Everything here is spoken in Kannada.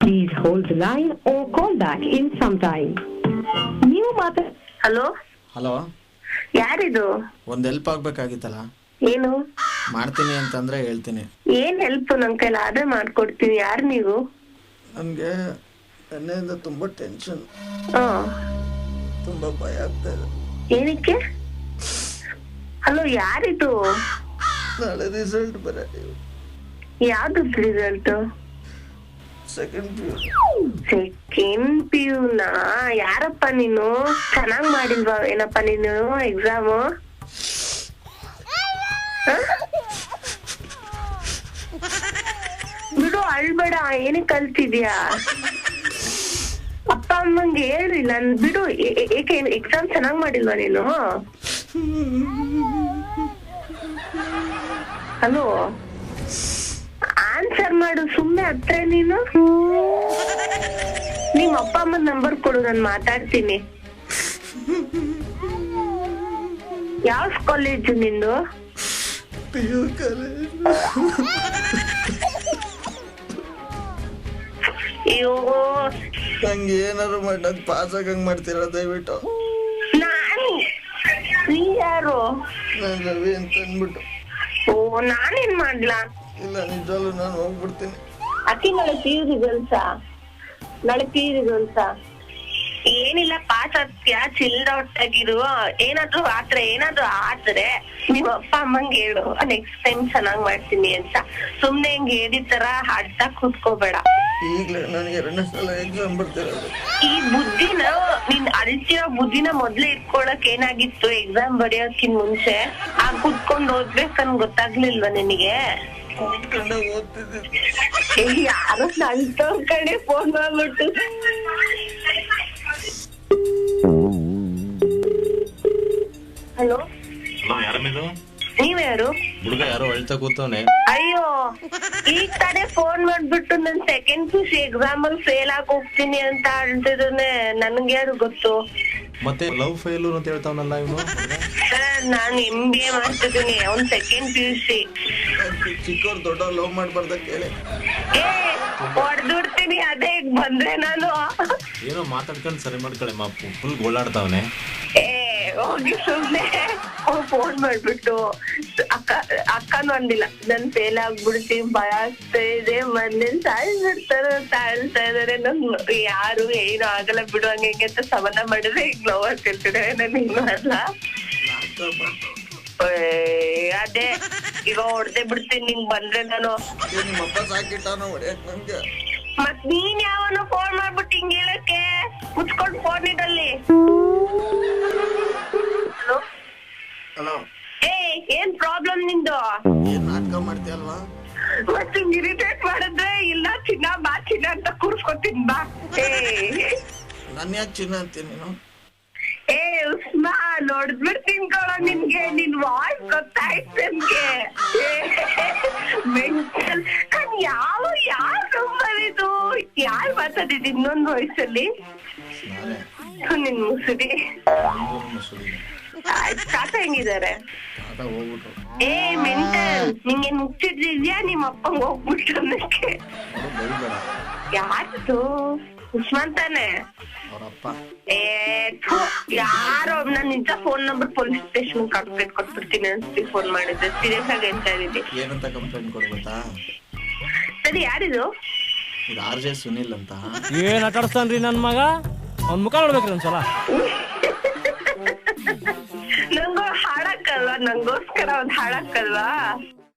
Please hold the line or call back in some time. ನೀವು ಮಾತಾ ಹಲೋ? ಹಲೋ? ಯಾರಿದು? ಒಂದ್ ಹೆಲ್ಪ್ ಆಗ್ಬೇಕಾಗಿತ್ತಲ್ಲ? ಏನು? ಮಾಡ್ತೀನಿ ಅಂತಂದ್ರೆ ಹೇಳ್ತೀನಿ. ಏನ್ ಹೆಲ್ಪ್ ನನ್ ಕೈಲಿ ಆದ್ರೆ ಮಾಡ್ಕೊಡ್ತೀನಿ. ಯಾರು ನೀವು? ನನಗೆ ನಿನ್ನೆಯಿಂದ ತುಂಬ ಟೆನ್ಷನ್ ಹಾ. ತುಂಬ ಭಯ ಆಗ್ತಾ ಇದೆ. ಏನಕ್ಕೆ? ಹಲೋ ಯಾರಿದು? ನಾಳೆ ರಿಸಲ್ಟ್ ಬರ ಯಾವ್ದು result second P U second P ಯುನಾ ಯಾರಪ್ಪ ನೀನು? ಚೆನ್ನಾಗ್ ಮಾಡಿಲ್ವಾ ಏನಪ್ಪ ನೀನು? ಎಕ್ಸಾಮ್ ಬಿಡು ಅಳ್ಬೇಡ. ಏನಕ್ಕೆ ಕಲ್ತಿದ್ಯಾ? ಅಪ್ಪ ಅಮ್ಮಂಗೆ ಹೇಳಿ ನನ್ ಬಿಡು. ಏಕೆ ಎಕ್ಸಾಮ್ ಚೆನ್ನಾಗ್ ಮಾಡಿಲ್ವಾ ನೀನು? ಹಲೋ? ಆನ್ಸರ್ ಮಾಡು ಸುಮ್ನೆ ಹತ್ರ ನೀನು. ನಿಮ್ ಅಪ್ಪ ಅಮ್ಮನ ನಂಬರ್ ಕೊಡು ನಾನು ಮಾತಾಡ್ತೀನಿ. ಯಾವ ಕಾಲೇಜು ನಿಂದು? ಅಯ್ಯೋ. ನಂಗೆ ಏನಾದ್ರು ಮಾಡಿ ನಂಗೆ ಪಾಸ್ ಆಗಂಗ್ ಮಾಡ್ತೀರಾ ದಯವಿಟ್ಟು? ನಾನು. ನೀ ಯಾರು? ನಾನು ರವಿ ಅಂತ ಅಂದ್ಬಿಟ್ಟು ಓ ನಾನೇನ್ ಮಾಡ್ಲಾ? ಇಲ್ಲ ನಿಜವಾಗ್ಲೂ ನಾನು ಹೋಗ್ಬಿಡ್ತೀನಿ. ಅತಿ ನಾಳೆ ಪಿ ಯು ರಿಸಲ್ಟ್ಸ ನಾಳೆ ಪಿ ಯು ರಿಸಲ್ಟ್ಸಾ ಏನಿಲ್ಲ ಪಾಸ್ ಆಗ್ತೀಯ ಚಿಲ್ಡ್ ಔಟ್ ಆಗಿರು ಏನಾದ್ರೂ ಆತರ ಏನಾದ್ರೂ ಆದ್ರೆ ನಿಮ್ ಅಪ್ಪ ಅಮ್ಮಂಗ್ ಹೇಳು. ನೆಕ್ಸ್ಟ್ ಟೈಮ್ ಚೆನ್ನಾಗ್ ಮಾಡ್ತೀನಿ ಅಂತ. ಸುಮ್ನೆ ಹಿಂಗ್ ಹೇಳಿದ ತರ ಹಾಡ್ತಾ ಕೂತ್ಕೋಬೇಡ. ಈಗಲೇ ನನಗೆ ಎರಡನೇ ಸಲ ಎಕ್ಸಾಮ್ ಬರ್ತಿರೋದು. ಈ ಬುದ್ಧಿನ ನೀನ್ ಅಳ್ತಿರೋ ಬುದ್ಧಿನ ಮೊದ್ಲೇ ಇಟ್ಕೊಳಕ್ ಏನಾಗಿತ್ತು? ಎಕ್ಸಾಮ್ ಬರೆಯೋಕಿನ್ ಮುಂಚೆ? ಆ ಕುತ್ಕೊಂಡ್ ಓದ್ಬೇಕನ್ ಗೊತ್ತಾಗ್ಲಿಲ್ವಾ ನಿನಗೆ? ಕೂತ್ಕೊಂಡೆ ಓದ್ತಿದ್ದೀನಿ ಯಾರು ಯಾರೋ ನಂತವ್ರ ಕಡೆ ಫೋನ್ ಮಾಡ್ಬಿಟ್ಟು. ಹಲೋ? ನೀವ್ ಯಾರಮ್ಮಿದು ನೀವ್ಯಾರು? ಹುಡುಗ ಯಾರೋ ಅಳ್ತಾ ಕೂತವನೆ. ಅಯ್ಯೋ ಈಗ ಕಡೆ ಫೋನ್ ಮಾಡ್ಬಿಟ್ಟು ನನ್ ಸೆಕೆಂಡ್ ಪಿ ಸಿ ಎಕ್ಸಾಮ್ ಅಲ್ಲಿ ಫೇಲ್ ಆಗಿ ಹೋಗ್ತೀನಿ ಅಂತ ಅಳ್ತಿದ್ರೆ ನನ್ಗೆ ಯಾರು ಗೊತ್ತು? ಮತ್ತೆ ಲವ್ ಫೇಲೂರ್ ಅಂತ ಹೇಳ್ತಾವನಲ್ಲ ಇವನು? ಸರ್ ನಾನು ಎಂ ಬಿ ಎ ಮಾಡ್ತಿದ್ದೀನಿ. ಅವ್ನ್ ಸೆಕೆಂಡ್ ಪಿ ಯು ಸಿ ಚಿಕ್ಕವ್ರು ದೊಡ್ಡ ಲವ್ ಮಾಡ್ಬಾರ್ದ ಕೇಳಿ. ಹೊಡ್ದುಡ್ತೀನಿ ಅದೇ ಈಗ ಬಂದ್ರೆ ನಾನು. ಏನೋ ಮಾತಾಡ್ಕೊಂಡು ಸರಿ ಮಾಡ್ಕೊಳ್ಳಿ ಮಾ ಫುಲ್ ಗೋಳಾಡ್ತಾವನೆ. ಏ ಹೋಗಿ ಸುಮ್ನೆ ಫೋನ್ ಮಾಡ್ಬಿಟ್ಟು ಅಕ್ಕ ಅಕ್ಕನೂ ಅಂದಿಲ್ಲ ನನ್ ಫೇಲ್ ಆಗ್ಬಿಡ್ತೀನಿ ಭಯ ಆಗ್ತಾ ಇದೆ ಮನೇಲಿ ಸಾಯ್ಬಿಡ್ತಾರ ತಾಳ್ತಾ ಇದಾರೆ ನನ್ ಯಾರು ಏನು ಆಗಲ್ಲ ಬಿಡು ಹಂಗೆ ಹಿಂಗೆ ಅಂತ ಸಮಾನ ಮಾಡಿದ್ರೆ ಈಗ ಲವ್ ಆಗ್ತಿರ್ತಾರೆ ನನ್ ಹಿಂಗ್ ಮಾಡಲ್ಲ ಏ, ಅದೇ. ಈಗ ಹೊಡ್ದೆ ಬಿಡ್ತೀನಿ ನಿಂಗ್ ಬಂದ್ರೆ ನಾನು. ಸಾಕಿಟ್ಟಾನ ಹೊಡ್ಯಕ್ ಮತ್ ನೀನ್ ಯಾವನು ಫೋನ್ ಮಾಡ್ಬಿಟ್ಟು ಹಿಂಗ್ ಹೇಳಕ್ಕೆ? ಮುಚ್ಕೊಂಡ್ ಫೋನ್ ಇಡಲ್ಲಿ. ಹಲೋ ಏ ಏನ್ ಪ್ರಾಬ್ಲಮ್ ನಿಂದು? ಏನ್ ನಾಟಕ ಮಾಡ್ತೀಯಲ್ವಾ ಮತ್ತೆ ಹಿಂಗ್ ಇರಿಟೇಟ್ ಮಾಡಿದ್ರೆ ಇಲ್ಲ ಚಿನ್ನ ಬಾ ಚಿನ್ನ ಅಂತ ಕೂರ್ಸ್ಕೊತೀನಿ ಬಾ. ಏ ನನ್ ಯಾಕೆ ಚಿನ್ನ ಅಂತೀನಿ ನೀನು? ಏ ಉಸ್ಮಾ ನೋಡಿದ್ಬಿಡ್ತೀನಿ ಕಣ ನಿನ್ಗೆ ನಿನ್ ವಾಯ್ಸ್ ಗೊತ್ತಾಯ್ತು ನನ್ಗೆ ಮೆಂಟಲ್ ನಾನ್ ಯಾವ ಯಾರ ನಂಬರ್ ಇದು? ಯಾರು ಮಾತಾಡಿದ್ ಇನ್ನೊಂದು ವಯಸ್ಸಲ್ಲಿ ನಾನೇ ಮುಸುಡಿ. ತಾತ ಹೋಗ್ಬಿಟ್ರು. ಏ ಮೆಂಟಲ್ ನಿಂಗೆ ಮುಚ್ಚಿದ್ರಿದ್ಯಾ ನಿಮ್ಮ ಅಪ್ಪಂಗ್ ಹೋಗ್ಬಿಟ್ಟು ಅನ್ನಕ್ಕೆ. ಯಾರ್ದು? ಉಸ್ಮಾನ್ ತಾನೆ ಅವ್ರಪ್ಪ. ಏ ಥು, ಯಾರೋ ನಾನ್ ನಿಜ phone number police station complaint ಕೊಟ್ಬಿಡ್ತೀನಿ ಅನ್ಸ್ತಿ ಫೋನ್ ಮಾಡಿದ್ರೆ. ಸೀರಿಯಸ್ ಆಗಿ ಹೇಳ್ತಾ ಇದ್ದೀನಿ. ಏನಂತ ಕಂಪ್ಲೇಂಟ್ ಕೊಡ್ಬೇಕಾ ಸರಿ ಯಾರಿದು? ಇದು ಆರ್ ಜೆ ಸುನಿಲ್ ಅಂತ. ಏನ್ ಆಟಾಡ್ಸ್ತಾನ್ರಿ ನನ್ ಮಗ. ಅವ್ನ್ ಮುಖ ನೋಡ್ಬೇಕ್ರಿ ಒಂದ್ಸಲ. ನಂಗೂ ಹಾಡಕ್ಕಲ್ವಾ? ನಂಗೋಸ್ಕರ ಒಂದ್ ಹಾಡಕ್ಕಲ್ವಾ?